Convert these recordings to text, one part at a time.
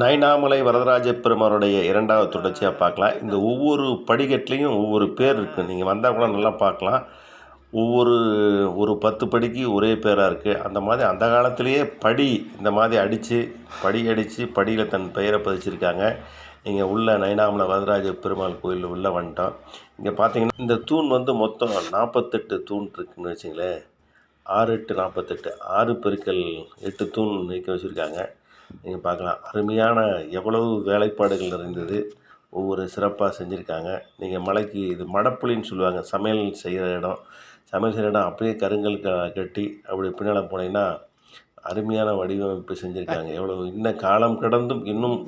நைனாமலை வரதராஜ பெருமானுடைய இரண்டாவது தொடர்ச்சியாக பார்க்கலாம். இந்த ஒவ்வொரு படிக்கட்டுலேயும் ஒவ்வொரு பேர் இருக்குது நீங்கள் வந்தால் கூட நல்லா பார்க்கலாம். ஒவ்வொரு ஒரு பத்து படிக்கு ஒரே பேராக இருக்குது அந்த மாதிரி அந்த காலத்திலேயே படி இந்த மாதிரி அடித்து படி அடித்து படியில் தன் பெயரை பதிச்சிருக்காங்க. நீங்கள் உள்ள நைனாமலை வரதராஜ பெருமாள் கோயில் உள்ளே வந்துட்டோம். இங்கே பார்த்தீங்கன்னா இந்த தூண் வந்து மொத்தம் நாற்பத்தெட்டு தூண் இருக்குன்னு வச்சிங்களேன். ஆறு எட்டு நாற்பத்தெட்டு ஆறு பெருக்கல் எட்டு தூண் நீக்க வச்சுருக்காங்க. நீங்கள் பார்க்கலாம். அருமையான எவ்வளவு வேலைப்பாடுகள் நிறைந்தது. ஒவ்வொரு சிறப்பாக செஞ்சுருக்காங்க. நீங்கள் மலைக்கு இது மடப்புளின்னு சொல்லுவாங்க. சமையல் செய்கிற இடம். சமையல் செய்கிற இடம் அப்படியே கருங்கல் க கட்டி அப்படி பின்னால் போனீங்கன்னா அருமையான வடிவமைப்பு செஞ்சுருக்காங்க. எவ்வளோ இன்னும் காலம் கடந்தும் இன்னும்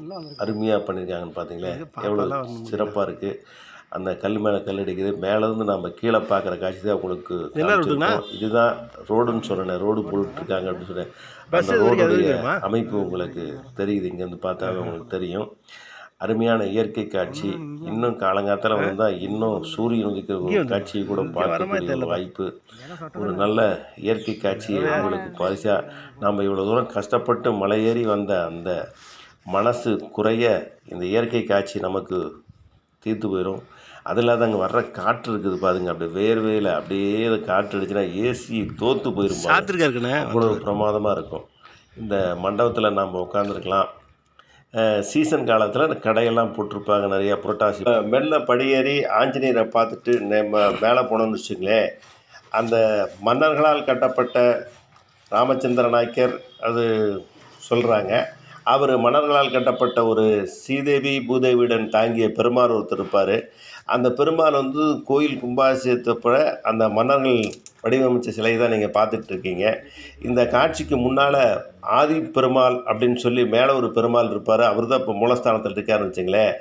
அருமையாக பண்ணியிருக்காங்கன்னு பார்த்தீங்களே எவ்வளோ சிறப்பாக இருக்குது அந்த கல் மேலே கல் அடிக்குது. மேலேருந்து நம்ம கீழே பார்க்குற காட்சி தான் உங்களுக்கு. இதுதான் ரோடுன்னு சொன்னேன் ரோடு போட்டுருக்காங்க அப்படின்னு சொன்னேன். அந்த ரோடுடைய? அமைப்பு உங்களுக்கு தெரியுது. இங்கேருந்து பார்த்தாவே உங்களுக்கு தெரியும். அருமையான இயற்கை காட்சி. இன்னும் காலங்காத்தால வந்தால் இன்னும் சூரியன் உதிக்கிற ஒரு காட்சியை கூட பார்க்கக்கூடிய ஒரு வாய்ப்பு ஒரு நல்ல இயற்கை காட்சியை உங்களுக்கு பரிசா நம்ம இவ்வளோ தூரம் கஷ்டப்பட்டு மலை ஏறி வந்த அந்த மனசு குறைய இந்த இயற்கை காட்சி நமக்கு தீர்த்து போயிடும் அது இல்லாத அங்கே வர்ற காற்று இருக்குது பாருங்க அப்படியே வேர்வையில் அப்படியே காற்று அடிச்சுன்னா ஏசி தோற்று போயிடும் இருக்குண்ணே? அவ்வளோ பிரமாதமாக இருக்கும். இந்த மண்டபத்தில் நம்ம உட்காந்துருக்கலாம் சீசன் காலத்தில் கடையெல்லாம் போட்டிருப்பாங்க நிறையா புரட்டாசி. மெல்ல படியேறி ஆஞ்சநேயரை பார்த்துட்டு நம்ம மேலே போனோம்னு வச்சுங்களேன் அந்த மன்னர்களால் கட்டப்பட்ட ராமச்சந்திர நாயக்கர் அது சொல்கிறாங்க அவர் மன்னர்களால் கட்டப்பட்ட ஒரு சீதேவி பூதேவியுடன் தாங்கிய பெருமாள் ஒருத்தர் இருப்பார். அந்த பெருமாள் வந்து கோயில் கும்பாபிஷேகத்தப்ப அந்த மன்னர்கள் வடிவமைச்ச சிலை தான் நீங்கள் பார்த்துட்டு இருக்கீங்க. இந்த காட்சிக்கு முன்னால் ஆதி பெருமாள் அப்படின்னு சொல்லி மேலே ஒரு பெருமாள் இருப்பார். அவர் தான் இப்போ மூலஸ்தானத்தில் இருக்காருன்னு வச்சுங்களேன்.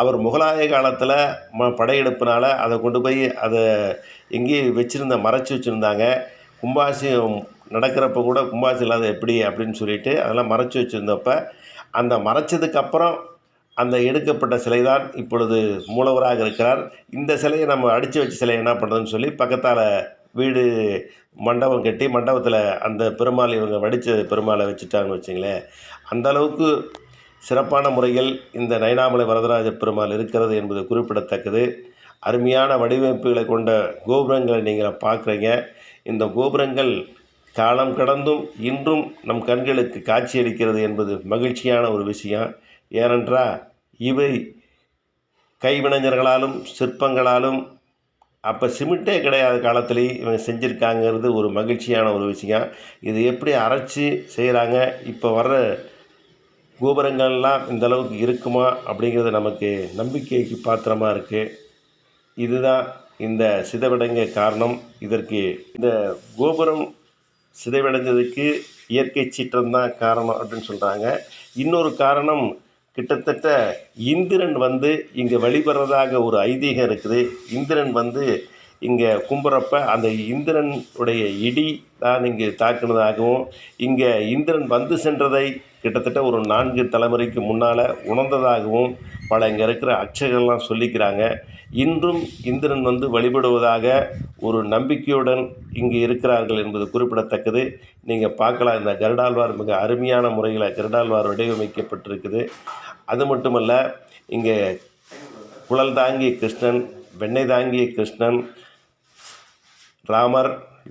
அவர் முகலாய காலத்தில் ம படையெடுப்பினால் அதை கொண்டு போய் அதை எங்கேயும் வச்சுருந்த மறைச்சி வச்சுருந்தாங்க. கும்பாசியம் நடக்கிறப்ப கூட கும்பாசி இல்லாத எப்படி அப்படின்னு சொல்லிட்டு அதெல்லாம் மறைச்சி வச்சுருந்தப்ப அந்த மறைச்சதுக்கப்புறம் அந்த எடுக்கப்பட்ட சிலை தான் இப்பொழுது மூலவராக இருக்கிறார். இந்த சிலையை நம்ம அடித்து வச்ச சிலை என்ன பண்ணுறதுன்னு சொல்லி பக்கத்தால் வீடு மண்டபம் கட்டி மண்டபத்தில் அந்த பெருமாள் இவங்க வடித்த பெருமாளை வச்சுட்டாங்கன்னு வச்சுங்களேன். அந்த அளவுக்கு சிறப்பான முறையில் இந்த நயனாமலை வரதராஜ பெருமாள் இருக்கிறது என்பது குறிப்பிடத்தக்கது. அருமையான வடிவமைப்புகளை கொண்ட கோபுரங்களை நீங்கள் பார்க்குறீங்க. இந்த கோபுரங்கள் காலம் கடந்தும் இன்றும் நம் கண்களுக்கு காட்சியளிக்கிறது என்பது மகிழ்ச்சியான ஒரு விஷயம். ஏனென்றால் இவை கைவினைஞர்களாலும் சிற்பங்களாலும் அப்போ சிமெண்ட்டே கிடையாத காலத்துலேயும் இவங்க செஞ்சுருக்காங்கிறது ஒரு மகிழ்ச்சியான ஒரு விஷயம். இது எப்படி அரைச்சி செய்கிறாங்க இப்போ வர்ற கோபுரங்கள்லாம் இந்த அளவுக்கு இருக்குமா அப்படிங்கிறது நமக்கு நம்பிக்கைக்கு பாத்திரமாக இருக்குது இதுதான் இந்த சிதவிடங்க காரணம். இதற்கு இந்த கோபுரம் சிதைவடைஞ்சதுக்கு இயற்கை சீற்றம் தான் காரணம் அப்படின்னு சொல்கிறாங்க இன்னொரு காரணம் கிட்டத்தட்ட இந்திரன் வந்து இங்கே வழிபடுறதாக ஒரு ஐதீகம் இருக்குது. இந்திரன் வந்து இங்கே கும்புறப்ப அந்த இந்திரனுடைய இடி தான் இங்கே தாக்குனதாகவும் இங்கே இந்திரன் வந்து சென்றதை கிட்டத்தட்ட ஒரு நான்கு தலைமுறைக்கு முன்னால் உணர்ந்ததாகவும் பல இங்கே இருக்கிற அர்ச்சகர்கள்லாம் சொல்லிக்கிறாங்க. இன்றும் இந்திரன் வந்து வழிபடுவதாக ஒரு நம்பிக்கையுடன் இங்கே இருக்கிறார்கள் என்பது குறிப்பிடத்தக்கது. நீங்கள் பார்க்கலாம் இந்த கருடாழ்வார் மிக அருமையான முறையில் கருடாழ்வார் வடிவமைக்கப்பட்டிருக்குது. அது மட்டுமல்ல இங்கே குழல் தாங்கிய கிருஷ்ணன் வெண்ணெய் தாங்கிய கிருஷ்ணன் ராமர்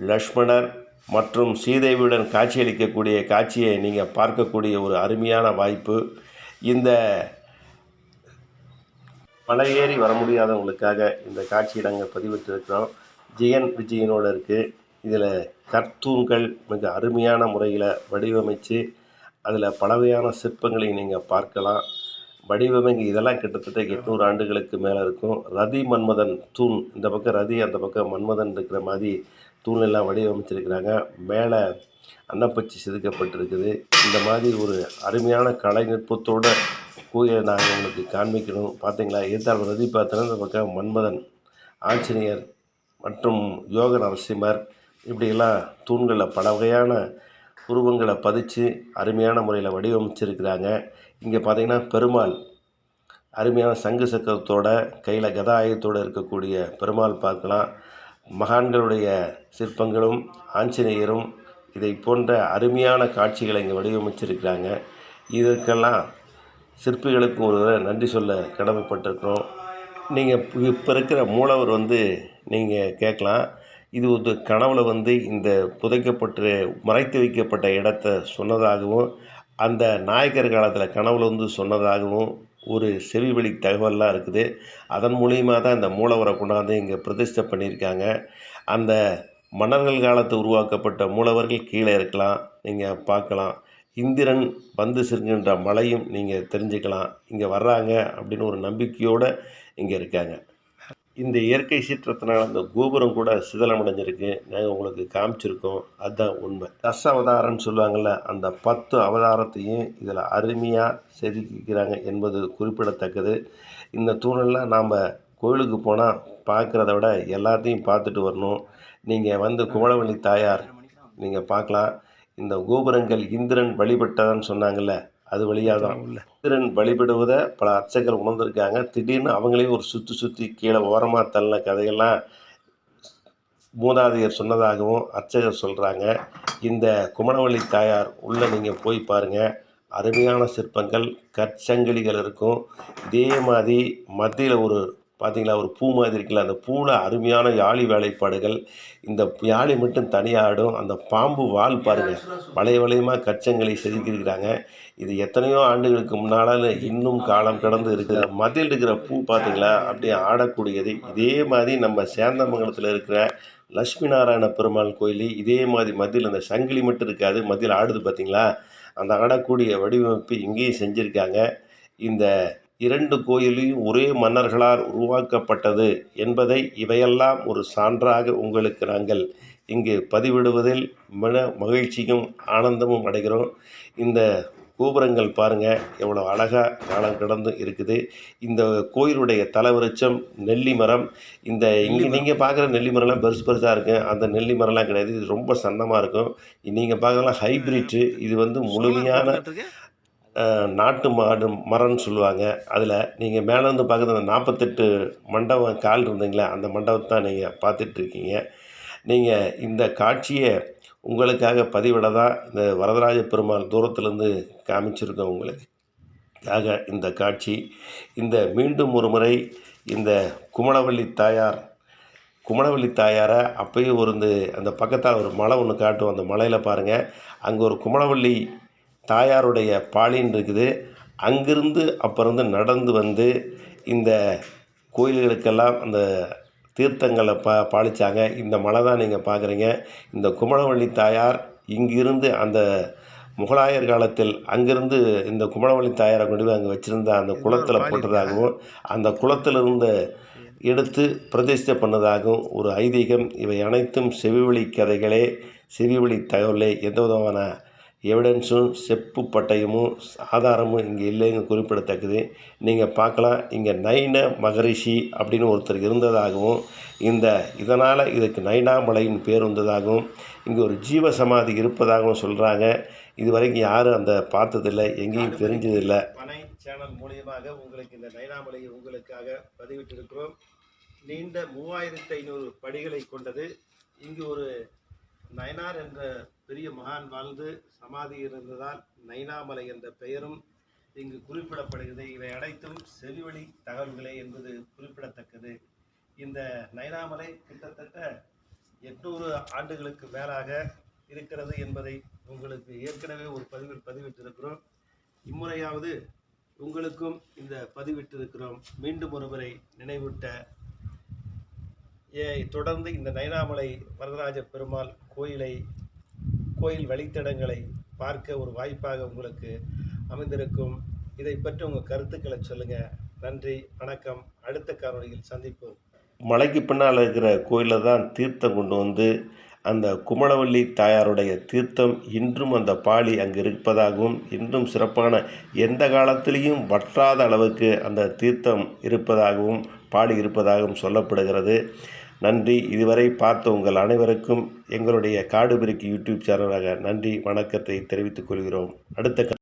லக்ஷ்மணர் மற்றும் சீதேவியுடன் காட்சியளிக்கக்கூடிய காட்சியை நீங்கள் பார்க்கக்கூடிய ஒரு அருமையான வாய்ப்பு. இந்த மலை ஏறி வர முடியாதவங்களுக்காக இந்த காட்சியை நாங்கள் பதிவிட்டிருக்கிறோம். ஜெயன் விஜயனோட இருக்குது இதில் கர்த்தூன்கள் மிக அருமையான முறையில் வடிவமைத்து அதில் பலவையான சிற்பங்களை நீங்கள் பார்க்கலாம். வடிவமைங்க. இதெல்லாம் கிட்டத்தட்ட எட்நூறு ஆண்டுகளுக்கு மேலே இருக்கும். ரதி மன்மதன் தூண் இந்த பக்கம் ரதி அந்த பக்கம் மன்மதன் இருக்கிற மாதிரி தூண் எல்லாம் வடிவமைச்சிருக்கிறாங்க. மேலே அன்னப்பச்சி செதுக்கப்பட்டிருக்குது. இந்த மாதிரி ஒரு அருமையான கலைநுட்பத்தோட கோயிலை நாங்கள் உங்களுக்கு காண்பிக்கணும். பார்த்தீங்களா எதிர்த்தால் ரதி பார்த்தோன்னா இந்த பக்கம் மன்மதன் ஆஞ்சநேயர் மற்றும் யோக நரசிம்மர் இப்படியெல்லாம் தூண்களில் பல வகையான உருவங்களை பதிச்சு அருமையான முறையில் வடிவமைச்சிருக்கிறாங்க. இங்கே பார்த்தீங்கன்னா பெருமாள். அருமையான சங்கு சக்கரத்தோட கையில் கதாயுதத்தோடு இருக்கக்கூடிய பெருமாள் பார்க்கலாம். மகான்களுடைய சிற்பங்களும் ஆஞ்சநேயரும் இதை போன்ற அருமையான காட்சிகளை இங்கே வடிவமைச்சிருக்கிறாங்க. இதற்கெல்லாம் சிற்பிகளுக்கு ஒரு நன்றி சொல்ல கடமைப்பட்டிருக்கிறோம். நீங்கள் இப்போ இருக்கிற மூலவர் வந்து நீங்கள் கேட்கலாம். இது ஒரு கனவில் வந்து இந்த புதைக்கப்பட்டு மறைத்து வைக்கப்பட்ட இடத்த சொன்னதாகவும் அந்த நாயக்கர் காலத்தில் கனவுல வந்து சொன்னதாகவும் ஒரு செவிவழி தகவல்லாம் இருக்குது. அதன் மூலியமாக தான் இந்த மூலவரை கொண்டாந்து இங்கே பிரதிஷ்டை பண்ணியிருக்காங்க. அந்த மன்னர்கள் காலத்து உருவாக்கப்பட்ட மூலவர்கள் கீழே இருக்கலாம் நீங்கள் பார்க்கலாம். இந்திரன் வந்து சிறுகின்ற மலையும் நீங்கள் தெரிஞ்சுக்கலாம். இங்கே வர்றாங்க அப்படின்னு ஒரு நம்பிக்கையோடு இங்கே இருக்காங்க. இந்த இயற்கை சீற்றத்தினால் அந்த கோபுரம் கூட சிதலமடைஞ்சிருக்கு. நாங்கள் உங்களுக்கு காமிச்சிருக்கோம். அதுதான் உண்மை. தச அவதாரம்னு சொல்லுவாங்கள்ல அந்த பத்து அவதாரத்தையும் இதில் அருமையாக செதுக்கிக்கிறாங்க என்பது குறிப்பிடத்தக்கது. இந்த தூணெல்லாம் நாம் கோயிலுக்கு போனால் பார்க்குறத விட எல்லாத்தையும் பார்த்துட்டு வரணும். நீங்கள் வந்து குமலவள்ளி தாயார் நீங்கள் பார்க்கலாம். இந்த கோபுரங்கள் இந்திரன் வழிபட்டதான்னு சொன்னாங்கள்ல அது வழியாக தான் இந்திரன் வழிபடுவதை பல அர்ச்சகர் உணர்ந்திருக்காங்க. திடீர்னு அவங்களே ஒரு சுற்றி சுற்றி கீழே ஓரமாக தள்ளின கதையெல்லாம் மூதாதையர் சொன்னதாகவும் அர்ச்சகர் சொல்கிறாங்க இந்த குமரவள்ளி தாயார் உள்ளே நீங்கள் போய் பாருங்கள் அருமையான சிற்பங்கள் கற்சங்கிலிகள் இருக்கும். இதே மாதிரி மத்தியில் ஒரு பார்த்தீங்களா ஒரு பூ மாதிரி இருக்குல்ல அந்த பூவில் அருமையான யாழி வேலைப்பாடுகள். இந்த யாழி மட்டும் தனியாக ஆடும் அந்த பாம்பு வால் பாருங்கள் வளைய வளையமாக கச்சங்களை செதுக்கியிருக்கிறாங்க. இது எத்தனையோ ஆண்டுகளுக்கு முன்னால் இன்னும் காலம் கடந்து இருக்கிற மதில் இருக்கிற பூ பார்த்தீங்களா அப்படியே ஆடக்கூடியது. இதே மாதிரி நம்ம சேந்தமங்கலத்தில் இருக்கிற லட்சுமி நாராயண பெருமாள் கோயில் இதே மாதிரி மதில் அந்த சங்கிலி மட்டும் இருக்காது. மதில் ஆடுது பார்த்தீங்களா அந்த ஆடக்கூடிய வடிவமைப்பு இங்கேயும் செஞ்சுருக்காங்க. இந்த இரண்டு கோயிலையும் ஒரே மன்னர்களால் உருவாக்கப்பட்டது என்பதை இவையெல்லாம் ஒரு சான்றாக உங்களுக்கு நாங்கள் இங்கு பதிவிடுவதில் மன மகிழ்ச்சியும் ஆனந்தமும் அடைகிறோம். இந்த கோபுரங்கள் பாருங்கள் எவ்வளோ அழகாக காலம் கடந்து இருக்குது. இந்த கோயிலுடைய தலவிருச்சம் நெல்லி மரம் இந்த இங்கே நீங்கள் பார்க்குற நெல்லி மரம்லாம் பெருசு பெருசாக இருக்கும் அந்த நெல்லி மரம்லாம் கிடையாது. இது ரொம்ப சன்னமாக இருக்கும். நீங்கள் பார்க்கலாம் ஹைப்ரிட்டு இது வந்து முழுமையான நாட்டு மாடு மரம்னு சொல்லுவாங்க. அதில் நீங்கள் மேலேருந்து பார்க்குறது அந்த நாற்பத்தெட்டு மண்டபம் கால் இருந்தீங்களே அந்த மண்டபத்தை தான் நீங்கள் பார்த்துட்ருக்கீங்க. நீங்கள் இந்த காட்சியை உங்களுக்காக பதிவிட தான் இந்த வரதராஜ பெருமாள் தூரத்துலேருந்து காமிச்சிருக்கோம் உங்களுக்கு ஆக இந்த காட்சி. இந்த மீண்டும் ஒரு முறை இந்த குமணவள்ளி தாயார் குமணவள்ளி தாயாரை அப்பயும் ஒரு அந்த பக்கத்தால் ஒரு மலை ஒன்று காட்டும். அந்த மலையில் பாருங்கள் அங்கே ஒரு குமணவள்ளி தாயாருடைய பாலின் இருக்குது. அங்கிருந்து அப்புறம் நடந்து வந்து இந்த கோயில்களுக்கெல்லாம் அந்த தீர்த்தங்களை பா பாலிச்சாங்க. இந்த மலை தான் நீங்கள் பார்க்குறீங்க இந்த குமரவள்ளி தாயார் இங்கிருந்து அந்த முகலாயர் காலத்தில் அங்கிருந்து இந்த குமரவள்ளி தாயாரை கொண்டு போய் அங்கே வச்சுருந்த அந்த குளத்தில் போட்டதாகவும் அந்த குளத்திலிருந்து எடுத்து பிரதிஷ்டை பண்ணதாகவும் ஒரு ஐதீகம். இவை அனைத்தும் செவிவழி கதைகளே. செவிவழி தகவலே. எந்த விதமான எவிடன்ஸும் செப்பு பட்டயமும் ஆதாரமும் இங்கே இல்லைங்க குறிப்பிடத்தக்கது. நீங்கள் பார்க்கலாம் இங்கே நைன மகரிஷி அப்படின்னு ஒருத்தர் இருந்ததாகவும் இந்த இதனால் இதுக்கு நைனாமலையின் பேர் வந்ததாகவும் இங்கே ஒரு ஜீவ சமாதி இருப்பதாகவும் சொல்கிறாங்க இது வரைக்கும் யாரும் அந்த பார்த்ததில்லை எங்கேயும் தெரிஞ்சதில்லை. பனை சேனல் மூலியமாக உங்களுக்கு இந்த நைனாமலையை உங்களுக்காக பதிவிட்டிருக்கிறோம். நீண்ட மூவாயிரத்து ஐநூறு படிகளை கொண்டது இங்கு ஒரு நயனார் என்ற பெரிய மகான் வாழ்ந்து சமாதி இருந்ததால் நைனாமலை என்ற பெயரும் இங்கு குறிப்பிடப்படுகிறது. இவை அனைத்தும் செவிவழி தகவல்களே என்பது குறிப்பிடத்தக்கது. இந்த நைனாமலை கிட்டத்தட்ட எட்நூறு ஆண்டுகளுக்கு மேலாக இருக்கிறது என்பதை உங்களுக்கு ஏற்கனவே ஒரு பதிவில் பதிவிட்டிருக்கிறோம். இம்முறையாவது உங்களுக்கும் இந்த பதிவிட்டிருக்கிறோம். மீண்டும் ஒருமுறை நினைவூட்ட ஏ தொடர்ந்து இந்த நயனாமலை வரதராஜ பெருமாள் கோயிலை கோயில் வழித்தடங்களை பார்க்க ஒரு வாய்ப்பாக உங்களுக்கு அமைந்திருக்கும். இதை பற்றி உங்கள் கருத்துக்களை சொல்லுங்கள் நன்றி வணக்கம். அடுத்த காணொலியில் சந்திப்போம். மலைக்கு பின்னால் இருக்கிற கோயிலில் தான் தீர்த்தம் கொண்டு வந்து அந்த குமளவள்ளி தாயாருடைய தீர்த்தம் இன்றும் அந்த பாலி அங்கு இருப்பதாகவும் இன்றும் சிறப்பான எந்த காலத்திலையும் வற்றாத அளவுக்கு அந்த தீர்த்தம் இருப்பதாகவும் பாலி இருப்பதாகவும் சொல்லப்படுகிறது. நன்றி. இதுவரை பார்த்த உங்கள் அனைவருக்கும் எங்களுடைய காடுபிரிக்கு யூடியூப் சேனலாக நன்றி வணக்கத்தை தெரிவித்துக் கொள்கிறோம். அடுத்த